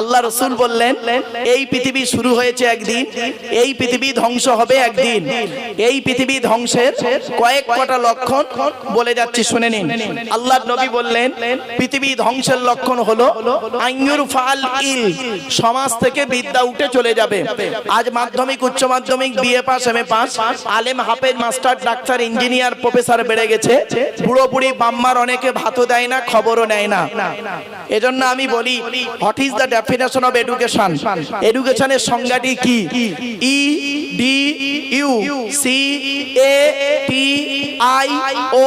আল্লাহ রসুল বললেন, এই পৃথিবী শুরু হয়েছে একদিন, এই পৃথিবী ধ্বংস হবে একদিন। এই পৃথিবী ধ্বংসের কয়েক কটা লক্ষণ বলে যাচ্ছি, শুনে নিন। আল্লাহ নবী বললেন, পৃথিবী ধ্বংসের লক্ষণ হলো ফাল ইল, সমাজ থেকে বিদ্যা উঠে চলে যাবে। আজ মাধ্যমিক, উচ্চ মাধ্যমিক, BA pass M A pass, আলেম হাফেজ, মাস্টার, ডাক্তার, ইঞ্জিনিয়ার, প্রফেসর বেড়ে গেছে। বুড়ো বুড়ি বাম্মার অনেকে ভাতও দেয় না, খবরও নেয় না। এজন্য আমি বলি is the definition of education এডুকেশনের সংজ্ঞাটি কি E D U C A T I O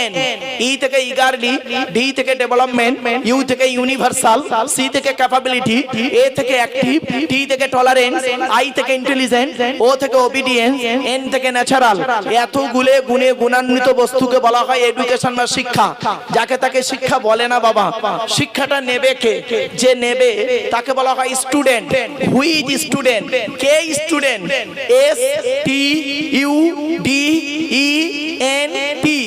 N E থেকে ইগারলি ডি থেকে ডেভেলপমেন্ট ইউ থেকে ইউনিভার্সাল সি থেকে ক্যাপাবিলিটি এ থেকে অ্যাক্টিভ টি থেকে টলারেন্স আই থেকে ইন্টেলিজেন্ট ও থেকে ওবিডিয়েন্স এন থেকে ন্যাচারাল এত গুলে গুণে গুণান্বিত বস্তুকে বলা হয় এডুকেশন বা শিক্ষা যাকে তাকে শিক্ষা বলে না বাবা শিক্ষাটা নেবে কে যে নেবে, তাকে বলা হয় স্টুডেন্ট হুইজ স্টুডেন্ট কে student S T U D E N T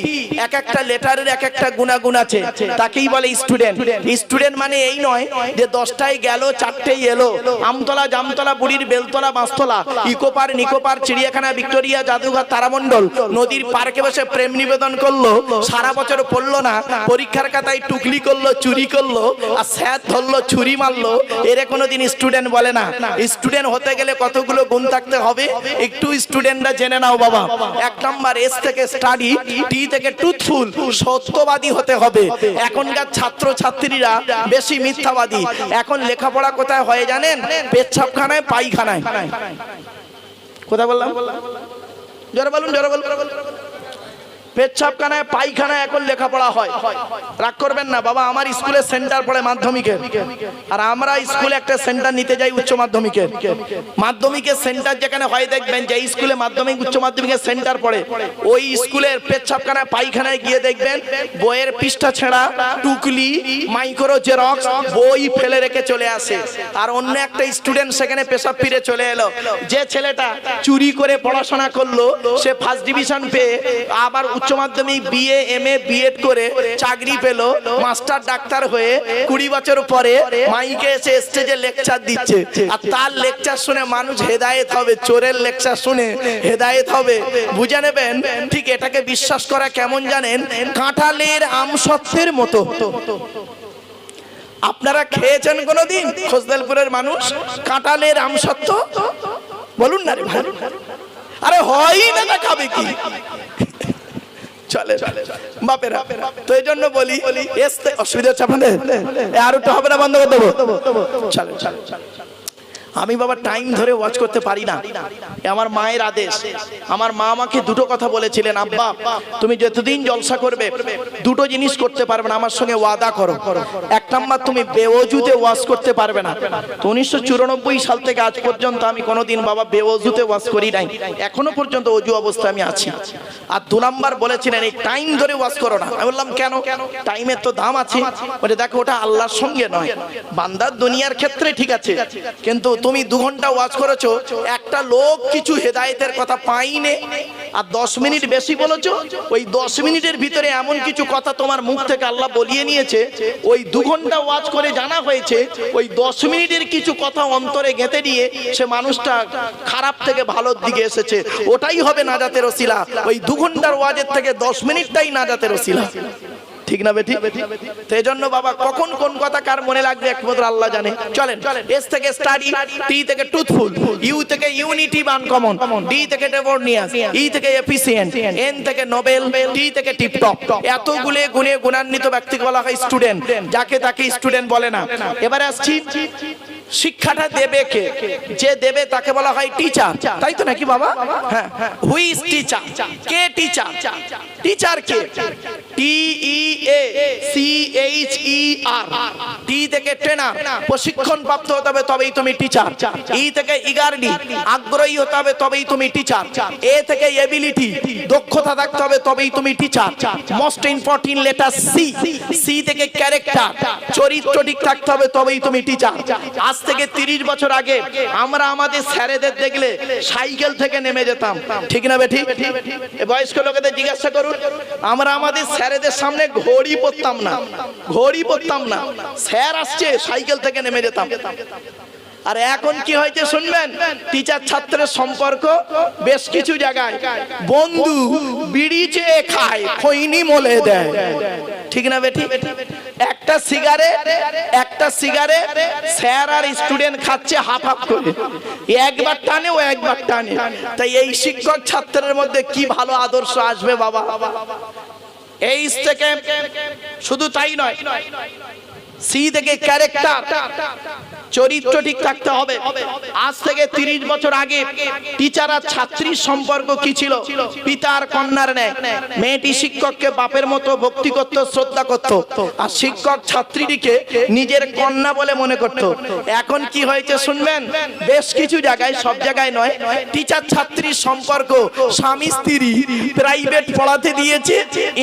এক একটা লেটারের এক একটা গুণাগুণ আছে। তাকেই বলে স্টুডেন্ট স্টুডেন্ট মানে এই নয় যে দশটায় গেল চারটেই এলো। আমতলা, জামতলা, বুড়ির বেলতলা, বাঁশতলা। ইকোপার, নিকোপার, চিড়িয়াখানা, ভিক্টোরিয়া, জাদুঘর, তারামণ্ডল। নদীর পার্কে বসে প্রেম নিবেদন করল। সারা বছর পড়ল না। পরীক্ষার খাতায় টুকলি করল, চুরি করল। আর স্যার ধরলো, ছুরি মারলো। এরে কোনোদিন স্টুডেন্ট বলে না। স্টুডেন্ট হতে গেলে কতগুলো গুণ থাকতে হবে? একটু স্টুডেন্টরা জেনে নাও বাবা। এক নাম্বার এস থেকে স্টাডি টি থেকে টুথফুল সত্যবাদী হতে হবে। এখনকার ছাত্র ছাত্রীরা বেশি মিথ্যাবাদী। এখন লেখাপড়া কোথায় হয় জানেন? পেচ্ছাপখানায়, পায়খানায়। কোথায় বললাম? জোরে বলুন জোরে বলুন। পেচ্ছাপখানায়, পায়খানায় এখন লেখাপড়া হয়। রাগ করবেন না, বাবা, আমার স্কুলে সেন্টার পড়ে মাধ্যমিকের। আর আমরা স্কুলে একটা সেন্টার নিতে যাই উচ্চ মাধ্যমিকের। মাধ্যমিকের সেন্টার যেখানে হয়, দেখবেন যে স্কুলে মাধ্যমিক, উচ্চ মাধ্যমিকের সেন্টার পড়ে। ওই স্কুলের পেচ্ছাপখানায়, পায়খানায় গিয়ে দেখবেন বইয়ের পৃষ্ঠা ছেঁড়া, টুকলি মাইক্রো জেরক্স বই ফেলে রেখে চলে আসে। আর অন্য একটা স্টুডেন্ট সেখানে পেশাব ফিরে চলে এলো। যে ছেলেটা চুরি করে পড়াশোনা করল, সে ফার্স্ট ডিভিশন পেয়ে আবার উচ্চ মাধ্যমিক বিএ, এম এ, বিএড করে চাকরি পেল, মাস্টার ডাক্তার হয়ে কুড়ি বছর পরে মাইকে এসে স্টেজে লেকচার দিচ্ছে। আর তার লেকচার শুনে মানুষ হেদায়েত হবে, চোরের লেকচার শুনে হেদায়েত হবে। বুঝে নেবেন? ঠিক এটাকে বিশ্বাস করা কেমন জানেন? কাঁঠালের আমসত্বের মতো। আপনারা খেয়েছেন কোনোদিন? খোসদেলপুরের মানুষ, কাঁঠালের আমসত্ব বলুন না রে ভাই। আরে হয় না না খাবে কি? চলে। বাপেরা তো এই জন্য বলি এসতে অসুবিধা হচ্ছে আপনাদের এ, আর একটু হবে না বন্ধ করে দেবো? চলে চলে। আমি বাবা টাইম ধরে ওয়াচ করতে পারি না। আমার মায়ের আদেশ। আমার মা আমাকে দুটো কথা বলেছিলেন, আব্বা, তুমি যতদিন জলসা করবে, দুটো জিনিস করতে পারবে না, আমার সঙ্গে ওয়াদা করো। এক নাম্বার তুমি বেওজুতে ওয়াজ করতে পারবে না। তো উনিশশো চুরানব্বই সাল থেকে আজ পর্যন্ত আমি কোনোদিন বাবা বেওজুতে ওয়াজ করি নাই। এখনও পর্যন্ত অজু অবস্থায় আমি আছি। আর দু নাম্বার বলেছিলেন, এই টাইম ধরে ওয়াজ করো না। আমি বললাম, কেন? টাইমের তো দাম আছে। বলে, দেখো, ওটা আল্লাহর সঙ্গে নয়। বান্দার দুনিয়ার ক্ষেত্রে ঠিক আছে। কিন্তু তুমি দু ঘণ্টা ওয়াজ করেছ, একটা লোক কিছু হেদায়েতের কথা পাইনে, আর দশ মিনিট বেশি বলেছ, ওই দশ মিনিটের ভিতরে এমন কিছু কথা তোমার মুখ থেকে আল্লাহ বলিয়ে নিয়েছে, ওই দু ঘণ্টা ওয়াজ করে জানা হয়েছে, ওই দশ মিনিটের কিছু কথা অন্তরে গেঁথে দিয়ে সে মানুষটা খারাপ থেকে ভালোর দিকে এসেছে। ওটাই হবে নাজাতের ওসিলা। ওই দু ঘণ্টার ওয়াজের থেকে দশ মিনিটটাই নাজাতের ওসিলা। ঠিক না বেটি সেই জন্য বাবা, কখন কোন কথা কার মনে লাগবে একমাত্র আল্লাহ জানে। চলেন এস থেকে স্টাডি টি থেকে টুথফুল ইউ থেকে ইউনিটি বান কমন ডি থেকে ডেভোর্নিয়াস ই থেকে এফিসিয়েন্ট এন থেকে নোবেল টি থেকে টিপটপ এতগুলো গুণে গুণান্বিত ব্যক্তিকে বলা হয় স্টুডেন্ট যাকে তাকে স্টুডেন্ট বলে না। এবারে আসছি। শিক্ষাটা দেবে কে? যে দেবে তাকে বলা হয় টিচার তাই তো নাকি বাবা? হ্যাঁ হুই ইজ টিচার কে টিচার টিচার কে? টি ই এ হবে, তবেই তুমি ইগারডি আগ্রহী হতে হবে, তবেই তুমি এ থেকে এবিলিটি দক্ষতা থাকতে হবে, তবেই তুমি লেটার সি সি থেকে ক্যারেক্টার চরিত্র ঠিক থাকতে হবে, তবেই তুমি টিচার আজ থেকে তিরিশ বছর আগে আমরা আমাদের স্যারেদের দেখলে সাইকেল থেকে নেমে যেতাম। ঠিক না বেঠি? বয়স্ক লোকেদের জিজ্ঞাসা করুন, আমরা আমাদের স্যারেদের সামনে ঘড়ি পরতাম না। ঘড়ি পরতাম না। স্যার আসছে, সাইকেল থেকে নেমে যেতাম। আর এখন কি হয়েছে শুনবেন? টিচার ছাত্রের সম্পর্ক বেশ কিছু জায়গায়। বন্ধু বিড়ি চেয়ে খায়, খৈনি মলে দেয়। ঠিক না বেটি? একটা সিগারেট একটা সিগারেট, স্যার আর স্টুডেন্ট খাচ্ছে হাফ হাফ করে। একবার টানে, ও একবার টানে। তাই এই শিক্ষক ছাত্রের মধ্যে কি ভালো আদর্শ আসবে বাবা? এই থেকে শুধু তাই নয় সি থেকে ক্যারেক্টার চরিত্র ঠিক থাকতে হবে। আজ থেকে তিরিশ বছর আগে টিচার আর ছাত্রীর সম্পর্ক কি ছিল? পিতার কন্যার মেয়েটি শিক্ষককে বাপের মতো ভক্তি করত, শ্রদ্ধা করত। আর শিক্ষক ছাত্রীটিকে নিজের কন্যা বলে মনে করত। এখন কি হয়েছে শুনবেন? বেশ কিছু জায়গায়, সব জায়গায় নয় টিচার ছাত্রীর সম্পর্ক স্বামী স্ত্রী প্রাইভেট পড়াতে দিয়েছে,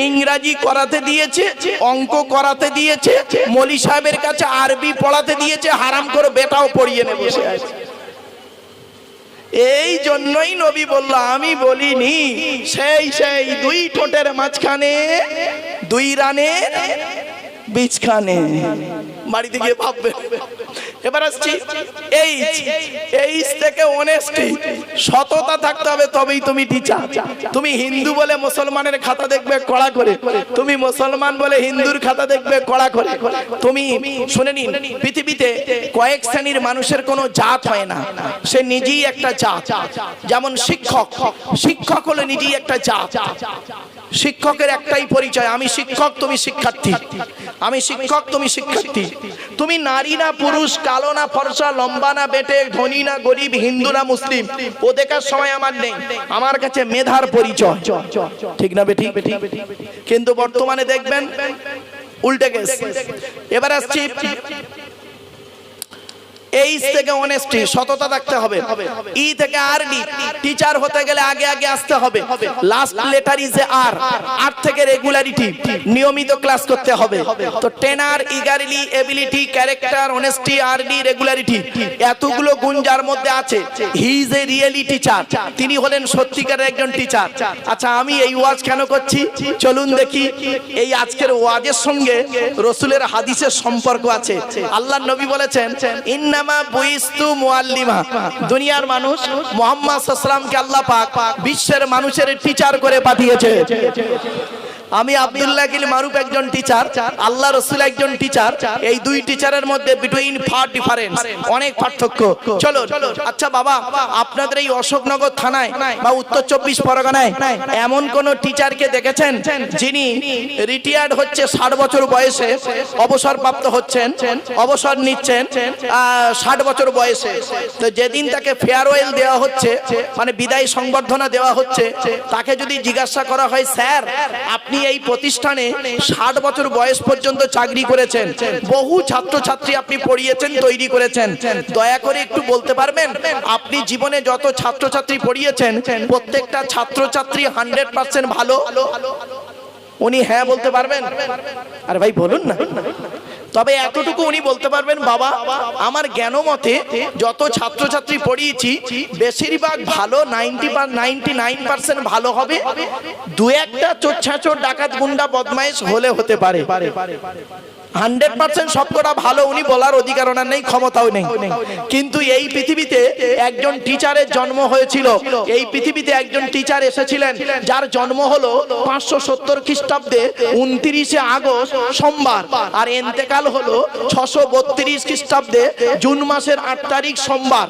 ইংরাজি করাতে দিয়েছে, অঙ্ক করাতে দিয়েছে মলি সাহেবের কাছে আরবি পড়াতে দিয়েছে, হারাম করে বেটাও পড়িয়ে নেবে এই জন্যই নবী বলল, আমি বলিনি, সেই সেই দুই ঠোঁটের মাঝখানে, দুই রানের বীজখানে। বাড়িতে গিয়ে ভাববে। এবার আসছি এই থেকে অনেস্টি সততা থাকতে হবে তবেই তুমি টিচার তুমি হিন্দু বলে মুসলমানের খাতা দেখবে কড়া করে। তুমি মুসলমান বলে হিন্দুর খাতা দেখবে কড়া করে। তুমি শুনে নিন, পৃথিবীতে কয়েক শ্রেণির মানুষের কোনো জাত হয় না। সে নিজেই একটা জাত। যেমন শিক্ষক শিক্ষক হলো নিজেই একটা জাত। শিক্ষকের একটাই পরিচয়, আমি শিক্ষক, তুমি শিক্ষার্থী। আমি শিক্ষক, তুমি শিক্ষার্থী। তুমি নারী না পুরুষ, কালো না ফর্সা, লম্বা না বেটে, ধনী না গরিব, হিন্দু না মুসলিম, ও দেখার সময় আমার নেই। আমার কাছে মেধার পরিচয়। ঠিক না বেটি কিন্তু বর্তমানে দেখবেন, উল্টে গেছে। এবার আসছি এইচ থেকে অনেস্টি সততা থাকতে হবে। ই থেকে আর ডি টিচার হতে গেলে আগে আগে আসতে হবে। Last letter is a R R থেকে রেগুলারিটি নিয়মিত ক্লাস করতে হবে। তো টেনার ইগারলি এবিলিটি ক্যারেক্টার অনেস্টি আর ডি রেগুলারিটি এতগুলো গুণ যার মধ্যে আছে। He is a really teacher তিনি হলেন সত্যিকারের একজন টিচার আচ্ছা আমি এই ওয়াজ কেন করছি? চলুন দেখি। এই আজকের ওয়াজের সঙ্গে রসুলের হাদিসের সম্পর্ক আছে। আল্লাহ নবী বলেছেন ইন্নামা বুইস্তু মুআল্লিমা। দুনিয়ার মানুষ মোহাম্মদ সাল্লামকে আল্লাহ পাক বিশ্বের মানুষের টিচার করে পাঠিয়েছে। আমি আব্দুল্লাহ গিল মারুফ একজন টিচার আল্লাহ রসুল একজন টিচার এই দুই টিচারের মধ্যে বিটুইন ফার ডিফারেন্স অনেক পার্থক্য। চলো আচ্ছা বাবা, আপনাদের এই অশোকনগর থানায় বা উত্তর চব্বিশ পরগনায় এমন কোন টিচারকে দেখেছেন যিনি রিটায়ার্ড হচ্ছে ষাট বছর বয়সে, অবসরপ্রাপ্ত হচ্ছেন, অবসর নিচ্ছেন ষাট বছর বয়সে? তো যেদিন তাকে ফেয়ারওয়েল দেওয়া হচ্ছে মানে বিদায় সংবর্ধনা দেওয়া হচ্ছে, তাকে যদি জিজ্ঞাসা করা হয়, স্যার, আপনি এই প্রতিষ্ঠানে ষাট বছর বয়স পর্যন্ত চাকরি করেছেন। বহু ছাত্রছাত্রী আপনি পড়িয়েছেন, তৈরি করেছেন। দয়া করে একটু বলতে পারবেন? আপনি জীবনে যত ছাত্রছাত্রী পড়িয়েছেন, প্রত্যেকটা ছাত্রছাত্রী হান্ড্রেড পার্সেন্ট ভালো? উনি হ্যাঁ বলতে পারবেন? আর ভাই, বলুন না। তবে এতটুকু উনি বলতে পারবেন, বাবা, আমার জ্ঞান মতে যত ছাত্রছাত্রী পড়িয়েছি, বেশিরভাগ ভালো নাইনটি নাইনটি নাইন পার্সেন্ট ভালো হবে। দু একটা চোর ডাকাত গুন্ডা বদমাইশ হলে হতে পারে। হান্ড্রেড পার্সেন্ট সবকটা ভালো উনি বলার অধিকার ওনার নেই, ক্ষমতাও নেই। কিন্তু এই পৃথিবীতে একজন টিচারের জন্ম হয়েছিল। এই পৃথিবীতে একজন টিচার এসেছিলেন, যার জন্ম হলো পাঁচশো সত্তর খ্রিস্টাব্দে উনত্রিশে আগস্ট, সোমবার। আর এন্তেকাল হলো ছশো বত্রিশ খ্রিস্টাব্দে জুন মাসের আট তারিখ, সোমবার।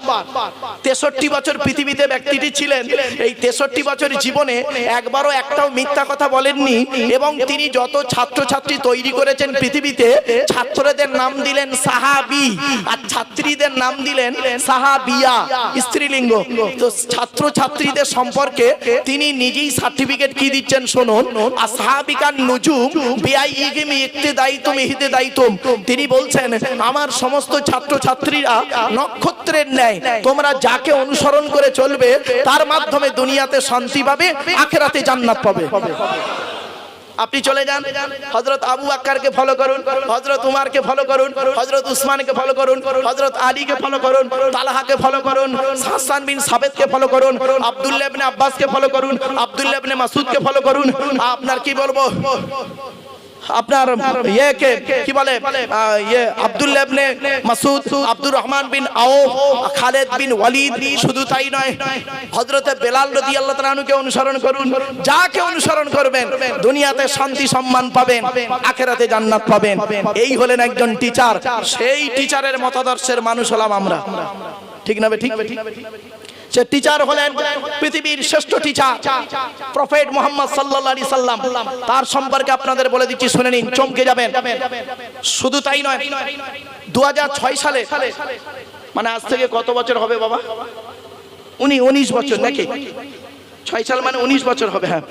তেষট্টি বছর পৃথিবীতে ব্যক্তিটি ছিলেন। এই তেষট্টি বছর জীবনে একবারও একটাও মিথ্যা কথা বলেননি এবং তিনি যত ছাত্রছাত্রী তৈরি করেছেন পৃথিবীতে ছাত্রদের নাম দিলেন সাহাবি আর ছাত্রীদের নাম দিলেন সাহাবিয়া, স্ত্রীলিঙ্গ। তো ছাত্র ছাত্রীদের সম্পর্কে তিনি নিজেই সার্টিফিকেট কি দিচ্ছেন শুনুন। আর সাহাবিকার নুজুম বিআই দায়িত্ব হিতে দায়িত্ব তিনি বলছেন, আমার সমস্ত ছাত্র ছাত্রীরা নক্ষত্রের ন্যায়, তোমরা যাকে অনুসরণ করে চলবে, তার মাধ্যমে দুনিয়াতে শান্তি পাবে, আখেরাতে জান্নাত পাবে। আপনি চলে যান। হজরত আবু আক্কারকে ফলো করুন হজরত উমারকে ফলো করুন হজরত উসমানকে ফলো করুন হজরত আলীকে ফলো করুন, তালাহাকে ফলো করুন, হাসান বিন সাবেদকে ফলো করুন, আব্দুল্লাহ ইবনে আব্বাসকে ফলো করুন, আব্দুল্লাহ ইবনে মাসুদকে ফলো করুন। আপনার কি বলব? আপনার ইয়েকে কি বলে? ইয়ে আব্দুল্লাহ ইবনে মাসুদ আব্দুর রহমান বিন আউফ খালেদ বিন ওয়ালিদ, শুধু তাই নয়, হযরতে বেলাল রাদিয়াল্লাহু তাআলাকে অনুসরণ করুন, যাকে অনুসরণ করবেন, দুনিয়াতে শান্তি সম্মান পাবেন, আখেরাতে জান্নাত পাবেন। এই হলেন একজন টিচার সেই টিচারের মতাদর্শের মানুষ হলাম আমরা। ঠিক না ঠিক? সে টিচার হলেন পৃথিবীর শ্রেষ্ঠ টিচার প্রফেট মোহাম্মদ সাল্লাহ আলি সাল্লাম। তার সম্পর্কে আপনাদের বলে দিচ্ছি, শুনে নিন, চমকে যাবেন। শুধু তাই নয় দু সালে মানে আজ থেকে কত বছর হবে বাবা? উনি উনিশ বছর নাকি? ছয় সাল মানে উনিশ বছর হবে হ্যাঁ।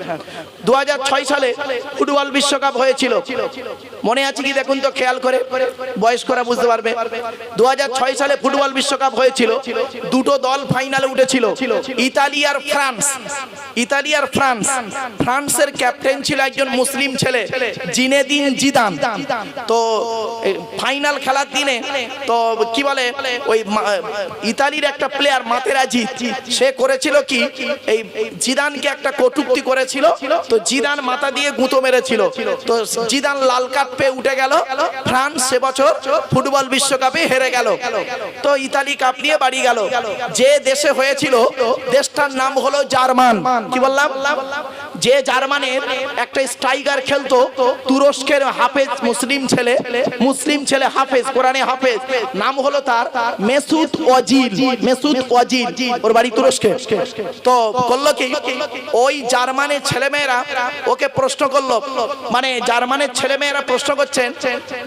দু হাজার ছয় সালে ফুটবল বিশ্বকাপ হয়েছিল। মনে আছে কি দেখুন তো, খেয়াল করে, বয়স্করা বুঝতে পারবে। দুহাজার ছয় সালে ফুটবল বিশ্বকাপ হয়েছিল, দুটো দল ফাইনালে উঠেছিল, ইতালি আর ফ্রান্স। ইতালি আর ফ্রান্স। ফ্রান্সের ক্যাপ্টেন ছিল একজন মুসলিম ছেলে, জিনেদিন জিদান। তো ফাইনাল খেলার দিনে, তো, কি বলে, ওই ইতালির একটা প্লেয়ার মাতেরাজি, সে করেছিল কি, এই জিদানকে একটা কটুক্তি করেছিল, তো জিদান মাথা দিয়ে গুঁতো মেরেছিল। তো জিদান লাল কার্ড পেয়ে উঠে গেল, ফ্রান্স সে বছর ফুটবল বিশ্বকাপে হেরে গেল। তো ইতালি কাপ নিয়ে বাড়ি গেল। যে দেশে হয়েছিল, দেশটার নাম হলো জার্মান। কি বললাম? যে জার্মানের একটা স্ট্রাইকার খেলতো, তুরস্কের হাফেজ মুসলিম ছেলে মুসলিম ছেলে হাফেজ, কোরআনে হাফেজ, নাম হলো তার মেসুদ ওয়াজিল মেসুদ ওয়াজিল ওর বাড়ি তুরস্কে। তো করল কি? ওই জার্মানের ছেলেমেয়েরা ওকে প্রশ্ন করল মানে জার্মানের ছেলেমেয়েরা প্রশ্ন করছেন,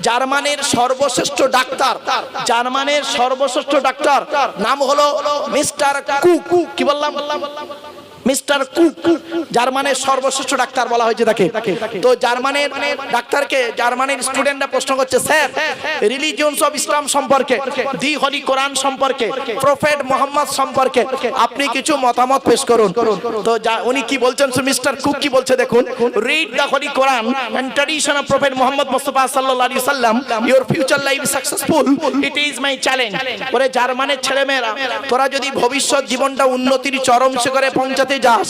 জার্মানের সর্বশ্রেষ্ঠ ডাক্তার, জার্মানের সর্বশ্রেষ্ঠ ডাক্তার, নাম হলো মিস্টার কুক। কি বললাম? মিস্টার কুক জার্মানের সর্বশ্রেষ্ঠ ডাক্তার বলা হয়েছে তাকে। তো জার্মানের ডাক্তারকে জার্মানির স্টুডেন্টরা প্রশ্ন করছে, স্যার রিলিজিয়নস অফ ইসলাম সম্পর্কে, দি হলি কোরআন সম্পর্কে প্রফেট মোহাম্মদ সম্পর্কে আপনি কিছু মতামত পেশ করুন। তো উনি কি বলছেন মিস্টার কুক কি বলছে দেখুন read the holy Quran and tradition of prophet Muhammad Mustafa সাল্লাল্লাহু আলাইহি সাল্লাম your future life successful it is my challenge ওরে জার্মানের ছেলেমেয়েরা, তোরা যদি ভবিষ্যৎ জীবনটা উন্নতির চরম শিখরে পৌঁছাতে যাস।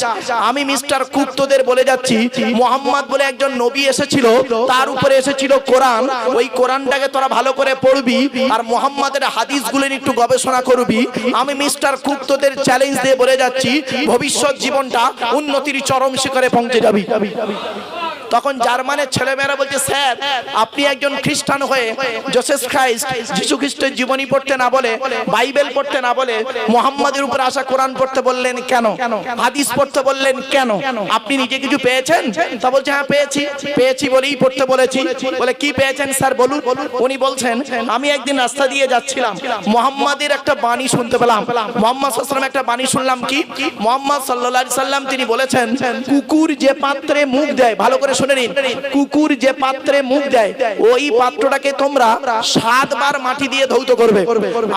আমি মিস্টার কুপ্তদের বলে যাচ্ছি, মোহাম্মদ বলে একজন নবী এসেছিল, তার উপরে এসেছিল কোরআন। ওই কোরআনটাকে তোরা ভালো করে পড়বি আর মোহাম্মদের হাদিসগুলো নিয়ে একটু গবেষণা করবি। আমি মিস্টার কুপ্তদের চ্যালেঞ্জ দিয়ে বলে যাচ্ছি, ভবিষ্যৎ জীবনটা উন্নতির চরম শিখরে পৌঁছে যাবি। তখন জার্মানের ছেলেমেয়েরা বলছে, স্যার, আপনি একজন খ্রিস্টান হয়ে জোসেফ খ্রাইস্ট যিশু খ্রিস্টের জীবনী পড়তে না বলে, বাইবেল পড়তে না বলে, মোহাম্মদের উপর আসা কোরআন পড়তে বললেন কেন? হাদিস পড়তে বললেন কেন? আপনি নিজে কিছু পেয়েছেন? তা বলছে হ্যাঁ পেয়েছি পেয়েছি বলেই পড়তে বলেছি। বলে, কি পেয়েছেন, স্যার, বলুন। উনি বলছেন, আমি একদিন রাস্তা দিয়ে যাচ্ছিলাম, মোহাম্মদের একটা বাণী শুনতে পেলাম। মোহাম্মদ সাল্লাম একটা বাণী শুনলাম কি? মোহাম্মদ আলাইহি সাল্লাম তিনি বলেছেন, কুকুর যে পাত্রে মুখ দেয়, ভালো করে শুনে নিন, কুকুর যে পাত্রে মুখ দেয়, ওই পাত্রটাকে তোমরা সাতবার মাটি দিয়ে ধৌত করবে।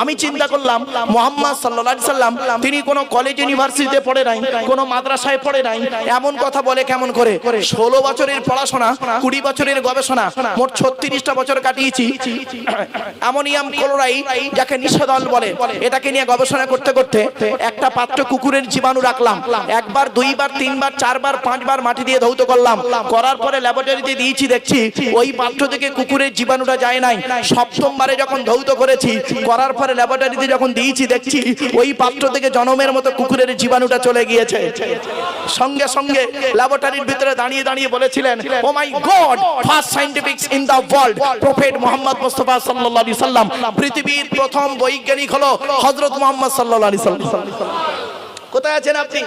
আমি চিন্তা করলাম, মোহাম্মদ আলাইহি সাল্লাম, তিনি কোনো কলেজ ইউনিভার্সিটিতে পড়ে নাই, কোনো মাদ্রাসায় পড়ে নাই, এমন কথা বলে কেমন করে? ষোলো বছরের পড়াশোনা, কুড়ি বছরের গবেষণা, মোট ছত্রিশটা বছর কাটিয়েছি। অ্যামোনিয়াম ক্লোরাইড যাকে নিষেধল বলে, এটাকে নিয়ে গবেষণা করতে করতে একটা পাত্র কুকুরের জীবাণু রাখলাম। একবার, দুইবার, তিনবার, চারবার, পাঁচবার মাটি দিয়ে ধৌত করলাম। করার পরে ল্যাবরেটরিতে দিয়েছি, দেখছি, ওই পাত্র থেকে কুকুরের জীবাণুটা যায় নাই। সপ্তমবারে যখন ধৌত করেছি, করার পরে ল্যাবরেটরিতে যখন দিয়েছি, দেখছি, ওই পাত্র থেকে জনমের মতো কুকুরের জীবাণুটা চলে গিয়েছে। সঙ্গে সঙ্গে ল্যাবরেটরির ভিতরে দাঁড়িয়ে দাঁড়িয়ে বলেছিলেন ও my god first scientifics in the world prophet Muhammad Mustafa সাল্লাল্লাহু আলাইহি সাল্লাম পৃথিবীর প্রথম বৈজ্ঞানিক হলো হযরত মুহাম্মদ সাল্লাল্লাহু আলাইহি সাল্লাম কোথায় আছেন আপনি?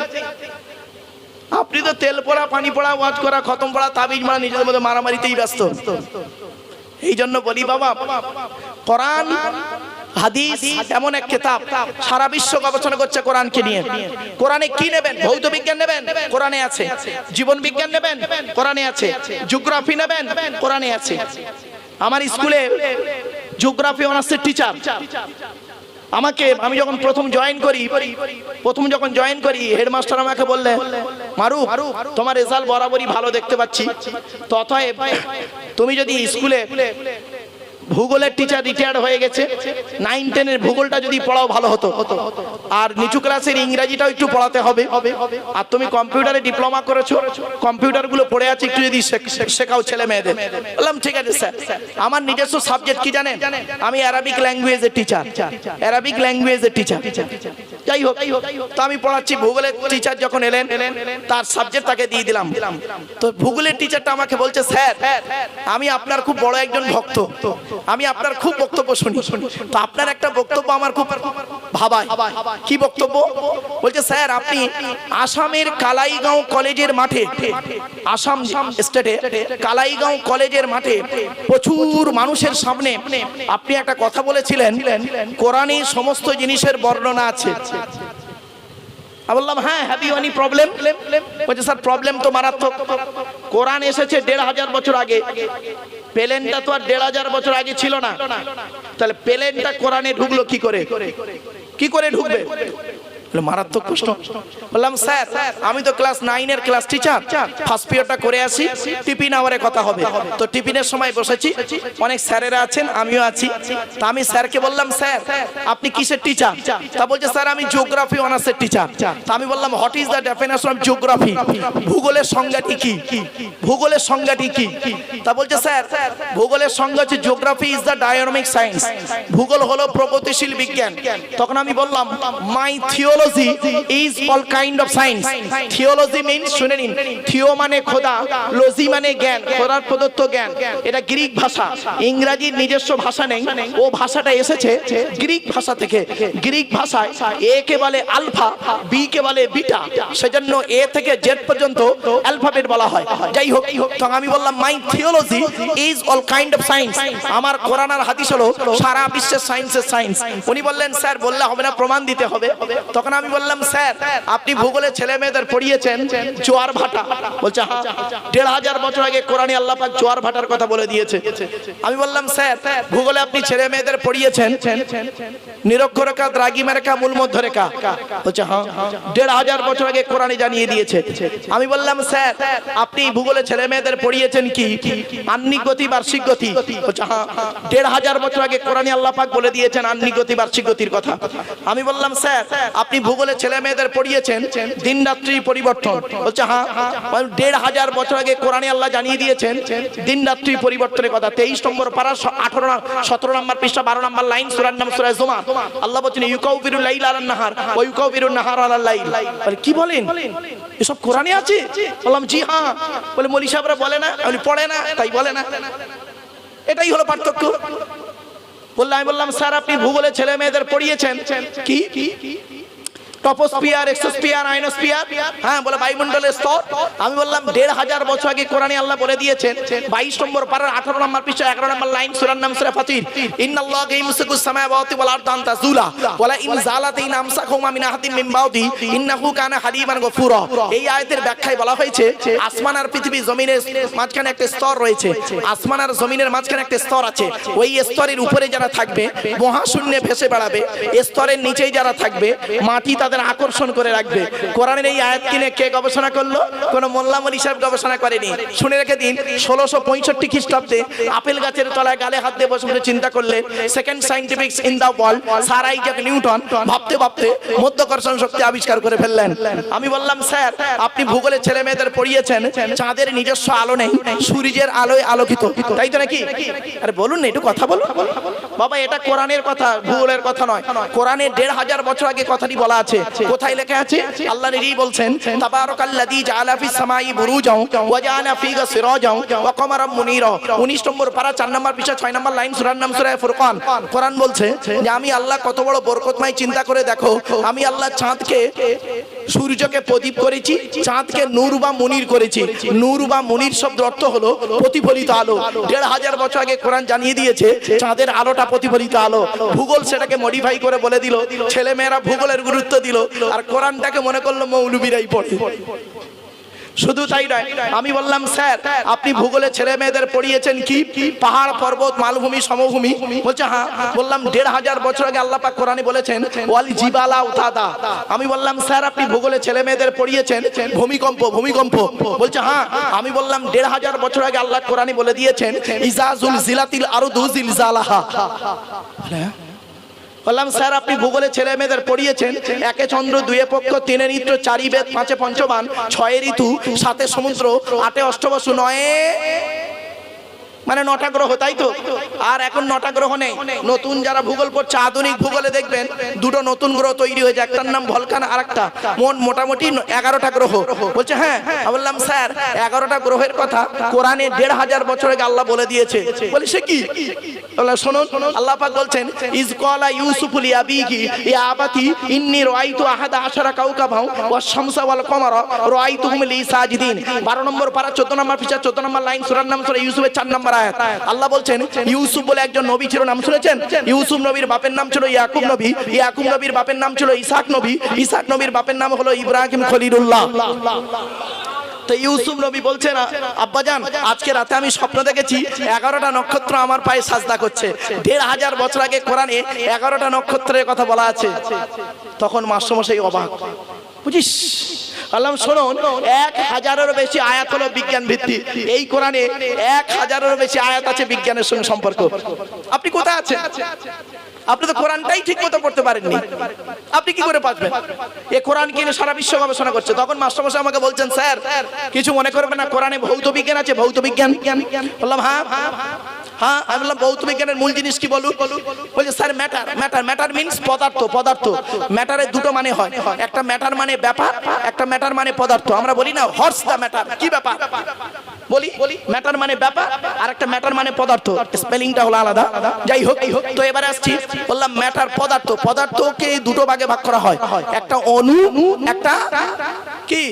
আপনি তো তেল পড়া, পানি পড়া, ওয়াজ করা, খতম পড়া, তাবিজ মারা, নিজেদের মধ্যে মারামারিতেই ব্যস্ত। এই জন্য বলি, বাবা, কোরআন, হাদিস, এমন এক কিতাব সারা বিশ্ব গবেষণা করছে কোরআনকে নিয়ে। কোরআনে কি নেবেন? ভৌত বিজ্ঞান নেবেন? কোরআনে আছে। জীবন বিজ্ঞান নেবেন? কোরআনে আছে। জিওগ্রাফি নেবেন? কোরআনে আছে। আমার স্কুলে জিওগ্রাফি অনার্সের টিচার আমাকে আমি যখন প্রথম জয়েন করি, প্রথম যখন জয়েন করি হেডমাস্টার আমাকে বললে মারু তোমার রেজাল্ট বরাবরই ভালো দেখতে পাচ্ছি। তথায় তুমি যদি স্কুলে ভূগোলের টিচার রিটায়ার হয়ে গেছে। নাইন টেনের ভূগোলটা যদি পড়াও ভালো হতো। আর নিচু ক্লাসের ইংরাজিটাও একটু পড়াতে হবে। আর তুমি কম্পিউটারে ডিপ্লোমা করেছ। কম্পিউটারগুলো পড়ে আছে, একটু যদি শেখ- শেখ- শেখাও ছেলে মেয়েদের। বললাম, ঠিক আছে স্যার আমার নিজস্ব সাবজেক্ট কি জানেন? আমি অ্যারাবিক ল্যাঙ্গুয়েজের টিচার অ্যারাবিক ল্যাঙ্গুয়েজের টিচার যাই হোক তো আমি পড়াচ্ছি ভূগোলের টিচার যখন এলেন, তার সাবজেক্ট তাকে দিয়ে দিলাম। তো ভূগোলের টিচারটা আমাকে বলছে, স্যার, আমি আপনার খুব বড় একজন ভক্ত। আমি আপনার খুব বক্তব্য শুনি। তো আপনার একটা বক্তব্য আমার খুব ভাবায়। কি বক্তব্য? বলছে, স্যার, আপনি আসামের কালাইগাঁও কলেজের মাঠে, আসাম স্টেটে কালাইগাঁও কলেজের মাঠে প্রচুর মানুষের সামনে আপনি একটা কথা বলেছিলেন। কোরআনে সমস্ত জিনিসের বর্ণনা আছে। আমি বললাম হ্যাঁ হ্যাভ ইউ এনি প্রবলেম বলছে স্যার প্রবলেম তো মারাত্মক। কোরআন এসেছে দেড় হাজার বছর আগে। প্লেনটা তো আর দেড় হাজার বছর আগে ছিল না। তাহলে প্লেনটা কোরআনে ঢুকলো কি করে? কি করে ঢুকবে? বলে, মারাত্মক প্রশ্ন। বললাম স্যার আমি তো ক্লাস নাইনের ক্লাস টিচার। ফার্স্ট পিরিয়ডটা করে আসি টিফিন আওয়ারে কথা হবে। তো টিফিনের সময় বসেছি অনেক স্যারেরা আছেন আমিও আছি। তা আমি স্যারকে বললাম স্যার আপনি কিসের টিচার? তা বলছে স্যার আমি জিওগ্রাফি অনার্সের টিচার। তা আমি বললাম what is the definition of geography ভূগোলের সংজ্ঞাটি কি? ভূগোলের সংজ্ঞাটি কি? তা বলছে স্যার ভূগোলের সংজ্ঞা হচ্ছে geography is the dynamic science ভূগোল হলো প্রগতিশীল বিজ্ঞান। তখন আমি বললাম my theology is all kind of science theology means শুনে নিন, থিও মানে খোদা, লজি মানে জ্ঞান, খোদার প্রদত্ত জ্ঞান। এটা গ্রিক ভাষা। ইংরাজির নিজস্ব ভাষা নেই। ও ভাষাটা এসেছে গ্রিক ভাষা থেকে। গ্রিক ভাষায় এ কে বলে আলফা বি কে বলে বিটা। সেজন্য এ থেকে জেড পর্যন্ত অ্যালফাবেট বলা হয়। যাই হোক, তো আমি বললাম my theology is all kind of science আমার কোরআন আর হাদিস হলো সারা বিশ্বের সায়েন্সের সায়েন্স উনি বললেন, স্যার, বললে হবে না, প্রমাণ দিতে হবে। তখন আমি বললাম, স্যার, আপনি ভূগোলে ছেলে মেয়েদের পড়িয়েছেন জোয়ার ভাটা। বলছে হ্যাঁ দেড় হাজার বছর আগে কোরআনে আল্লাহ পাক জোয়ার ভাটার কথা বলে দিয়েছে। আমি বললাম, স্যার, ভূগোলে আপনি ছেলে মেয়েদের পড়িয়েছেন নিরক্ষরেখা দ্রাগিমা রেখা মূল মধ্য রেখা বলছে হ্যাঁ দেড় হাজার বছর আগে কোরআনে জানিয়ে দিয়েছে। আমি বললাম, স্যার, আপনি ভূগোলে ছেলে মেয়েদের পড়িয়েছেন কি? আন্নিক গতি, বার্ষিক গতি? বলছে হ্যাঁ দেড় হাজার বছর আগে কোরআনে আল্লাহ পাক বলে দিয়েছেন আন্নিক গতি, বার্ষিক গতির কথা। আমি বললাম, স্যার, আপনি ভূগোলে ছেলে মেয়েদের পড়িয়েছেন দিন রাত্রি পরিবর্তন। বলছে হ্যাঁ দেড় হাজার বছর আগে কোরআনে আল্লাহ জানিয়ে দিয়েছেন দিন রাত্রি পরিবর্তনের কথা। তেইশ নম্বর পারা আঠারো সতেরো নম্বর পৃষ্ঠা বারো নম্বর লাইন সুরার নাম সুরায় জমা। আল্লাহ বলছেন ইউকাউ বিরু লাইল আলান নাহার ও ইউকাউ বিরু নাহার আলাল লাইল। বলে, কি বলেন? এসব কোরআনে আছে? বললাম জি হ্যাঁ। বলে মলি সাহেবরা বলে না আমি পড়ে না তাই বলে না। এটাই হলো পার্থক্য। বললাম আমি বললাম স্যার আপনি ভূগোলে ছেলে মেয়েদের পড়িয়েছেন। কি? হ্যাঁ বলে হয়েছে, আসমান আর জমিনের মাঝখানে একটা স্তর রয়েছে। আসমান আর জমিনের মাঝখানে একটা স্তর আছে। ওই স্তরের উপরে যারা থাকবে, মহাশূন্যে ভেসে বেড়াবে। স্তরের নিচেই যারা থাকবে, মাটি তাদের আকর্ষণ করে রাখবে। কোরআনের এই আয়াত কিনে কে গবেষণা করল? কোন মোল্লা মলি সাহেব গবেষণা করেনি। শুনে রেখে দিন, ষোলোশো পঁয়ষট্টি খ্রিস্টাব্দে আপেল গাছের তলায় গালে হাত দিয়ে বসে বসে চিন্তা করলে second scientific in the world sir Isaac Newton ভাবতে ভাবতে মধ্যকর্ষণ শক্তি আবিষ্কার করে ফেললেন। আমি বললাম, স্যার, আপনি ভূগোলে ছেলে মেয়েদের পড়িয়েছেন, চাঁদের নিজস্ব আলো নেই, সূর্যের আলোয় আলোকিত। তাই তো নাকি? আরে বলুন না, একটু কথা বলুন। বাবা, এটা কোরআনের কথা, ভূগোলের কথা নয়। কোরআনের দেড় হাজার বছর আগে কথাটি বলা আছে কোথায় লেখা আছে? আল্লাহ নিজেই বলছেন তাবারাকাল্লাযী জাআলা ফিস সামাই বুরুজাও ওয়া জাআলা ফিহা সিরাজাও ওয়া কমারাম মুনীরা 19 নম্বর পারা 4 নম্বর পৃষ্ঠা 6 নম্বর লাইন সূরার নাম সূরা ফুরকান। কোরআন বলছে যে আমি আল্লাহ কত বড় বরকতময় চিন্তা করে দেখো আমি আল্লাহ চাঁদকে সূর্যকে প্রদীপ করেছি, চাঁদকে নূর বা মনির করেছি। নূর বা মনির শব্দ অর্থ হলো প্রতিফলিত আলো। দেড় হাজার বছর আগে কোরআন জানিয়ে দিয়েছে, চাঁদের আলোটা প্রতিফলিত আলো। ভূগোল সেটাকে মডিফাই করে বলে দিল ছেলে মেয়েরা ভূগোলের গুরুত্ব দিল, আর কোরআনটাকে মনে করল মৌলবীরাই পড়ে। শুধু তাই নয় আমি বললাম স্যার আপনি ভূগোলে ছেলে মেয়েদের পড়িয়েছেন কি? পাহাড় পর্বত মালভূমি সমভূমি? বলছে হ্যাঁ বললাম দেড় হাজার বছর আগে আল্লাহ পাক কোরআনে বলেছেন ওয়াল জিবালা উতাদা। আমি বললাম স্যার আপনি ভূগোলে ছেলে মেয়েদের পড়িয়েছেন ভূমিকম্প ভূমিকম্প। বলছে হ্যাঁ আমি বললাম দেড় হাজার বছর আগে আল্লাহ কোরআনে বলে দিয়েছেন ইজাজুল জিলাতিল আরদু জিলজালাহা। হ্যাঁ। বললাম, স্যার, আপনি ভূগোলে ছেলে মেয়েদের পড়িয়েছেন। একে চন্দ্র, দুয়ে পক্ষ, তিনে নিত্র, চারি বেদ, পাঁচে পঞ্চবান, ছয়ে ঋতু, সাতে সমুদ্র, আটে অষ্টবসু, নয়ে মানে নটা গ্রহ তাই তো? আর এখন নটা গ্রহ নেই। নতুন যারা ভূগোল পড়ছে, আধুনিক ভূগোলে দেখবেন, দুটো নতুন গ্রহ তৈরি হয়েছে। একটার নাম ভলকান আর একটা মোট মোটামুটি এগারোটা গ্রহ। বলছে হ্যাঁ? বললাম, স্যার, এগারোটা গ্রহের কথা কোরআনে দেড় হাজার বছর আল্লাহ বলে দিয়েছে। বলি, সে কি? শুনুন, আল্লাহ পাক বলছেন, ইজ কলা ইউসুফুল ইয়াবিহি ইয়া আবাতি ইন্নী রাআইতু আহাদা আশারা কাউকাবাও ওয়াস শামসা ওয়াল কমারা, রাআইতুহুম লি সাজিদিন। 12 নম্বর পারা 14 নম্বর পৃষ্ঠা 14 নম্বর লাইন, সূরার নাম সূরা ইউসুফের 4 নম্বর আল্লাহ বলছেন, ইউসুফ বলে একজন নবী ছিল, নাম শুনেছেন? ইউসুফ নবীর বাপের নাম ছিল ইয়াকুব নবী। ইয়াকুব নবীর বাপের নাম ছিল ইসাক নবী। ইসাক নবীর বাপের নাম হলো ইব্রাহিম খলিলুল্লাহ। তো ইউসুফ নবী বলছে না আব্বাজান আজকে রাতে আমি স্বপ্ন দেখেছি, এগারোটা নক্ষত্র আমার পায়ে সাজদা করছে। দেড় হাজার বছর আগে কোরআনে এগারোটা নক্ষত্রের কথা বলা আছে। তখন মাস্টারমশাই অবাক। বুঝিস? আল্লাহ শুনুন, এক হাজারেরও বেশি আয়াত হলো বিজ্ঞান ভিত্তি এই কোরআনে এক হাজারেরও বেশি আয়াত আছে বিজ্ঞানের সঙ্গে সম্পর্ক। আপনি কোথায় আছেন? আপনি তো কোরআনটাই ঠিক মতো পড়তে পারেননি। আপনি কি করে পারবেন? এ কোরআন কিনে সারা বিশ্ব গবেষণা করছে? তখন মাস্টারমশাই আমাকে বলছেন, স্যার, কিছু মনে করবেন না, কোরআনে ভৌত বিজ্ঞান আছে, ভৌত বিজ্ঞান। বললাম হ্যাঁ হ্যাঁ। আমি বললাম, ভৌত বিজ্ঞানের মূল জিনিস কি বলুন? বলছে, sir matter matter matter means পদার্থ পদার্থ। ম্যাটারের দুটো মানে হয়। একটা ম্যাটার মানে ব্যাপার, একটা ম্যাটার মানে পদার্থ। আমরা বলি না হর্স দা ম্যাটার কি ব্যাপার? বলি ম্যাটার মানে ব্যাপার আর একটা ম্যাটার মানে পদার্থ। স্পেলিংটা হলো আলাদা। যাই হোক, তো এবারে আসছি। বললাম, ম্যাটার পদার্থ, পদার্থকে দুটো ভাগে ভাগ করা হয়। একটা অনু একটা কি?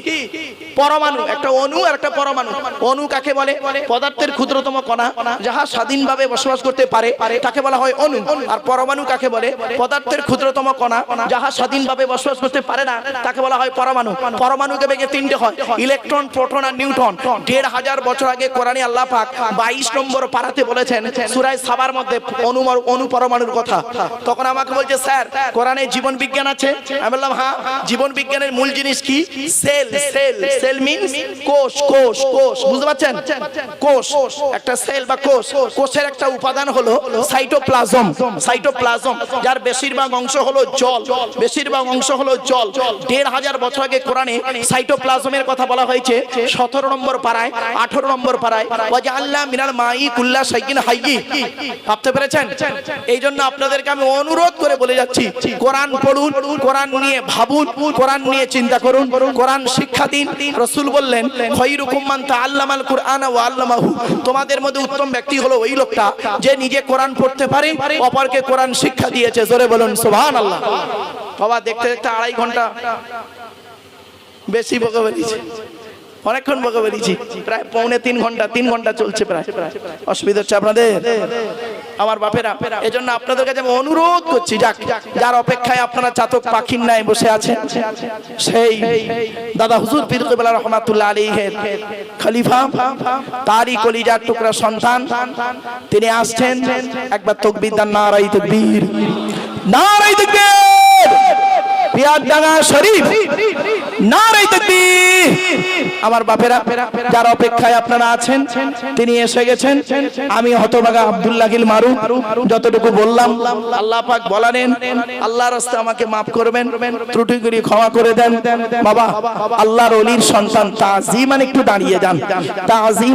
পরমাণু, একটা অনু আর একটা পরমাণু। অনু কাকে বলে? পদার্থের ক্ষুদ্রতম কণা, যাহা স্বাধীনভাবে বসবাস করতে পারে, তাকে বলা হয় অনু আর পরমাণু কাকে বলে? পদার্থের ক্ষুদ্রতম কণা, যাহা স্বাধীনভাবে বসবাস করতে পারে না, তাকে বলা হয় পরমাণু। পরমাণুকে ভেঙে তিনটে হয়, ইলেকট্রন, প্রোটন আর নিউটন দেড় হাজার বছর আগে কোরআনে আল্লাহ পাক বাইশ নম্বর পাড়াতে বলেছেন, সুরায় সাবার মধ্যে অনু পরমাণুর কথা। তখন আমাকে বলছে, স্যার, কোরআনে জীবন বিজ্ঞান আছে? আমি বললাম হ্যাঁ জীবন বিজ্ঞানের মূল জিনিস কি? সেল সেল সেল মিন্স কোষ কোষ কোষ। বুঝতে পারছেন? কোষ, একটা সেল বা কোষ। কোষের একটা উপাদান হলো সাইটোপ্লাজম। সাইটোপ্লাজম, যার বেশিরভাগ অংশ হলো জল। বেশিরভাগ অংশ হলো জল। দেড় হাজার বছর আগে কোরআনে সাইটোপ্লাজমের কথা বলা হয়েছে। সতেরো নম্বর পাড়ায়, আঠারো নম্বর পাড়ায় ওয়াজা আল্লাহ মিনাল মাই কুল্লা সাইকিন হাইয়ি। ভাবতে পেরেছেন? এই জন্য আপনাদেরকে আমি অনুরোধ করে বলে যাচ্ছি, কোরআন পড়ুন, কোরআন নিয়ে ভাবুন, কোরআন নিয়ে চিন্তা করুন, কোরআন শিক্ষা দিন। রসুল বললেন আল্লামাহু। তোমাদের মধ্যে উত্তম ব্যক্তি হলো ওই লোকটা যে নিজে কোরআন পড়তে পারে, অপরকে কোরআন শিক্ষা দিয়েছে। জোরে বলুন, সুবহানাল্লাহ। বাবা, দেখতে দেখতে আড়াই ঘণ্টা বেশি বকে বেরিয়েছে। অনেকক্ষণ বকে বেরিয়েছি। প্রায় পৌনে তিন ঘণ্টা তিন ঘণ্টা চলছে প্রায়। অসুবিধা হচ্ছে আপনাদের? আমার বাপেরা, এজন্য আপনাদের কাছে আমি অনুরোধ করছি, যাক, যার অপেক্ষায় আপনারা চাতক পাখির নাই বসে আছে সেই দাদা হুজুর পিরকেবেলা রহমাতুল্লাহ আলীহের খলিফা, তারই কলিজার টুকরা সন্তান, তিনি আসছেন, একবার তকবির দান নারাই তকবীর নারাই তকবীর। পিয়ারডাঙ্গা শরীফ তকবীর। আমার বাপেরা, যার অপেক্ষায় আপনারা আছেন, তিনি এসে গেছেন। আমি হতবাগা আব্দুল্লাহ গিল মারু যতটুকু বললাম, আল্লাহ পাক বলানেন আল্লাহর রাস্তা আমাকে মাফ করবেন, ত্রুটিগুলি ক্ষমা করে দেন। বাবা, আল্লাহর অলির সন্তান তাজিমান একটু দাঁড়িয়ে যান। তাজিম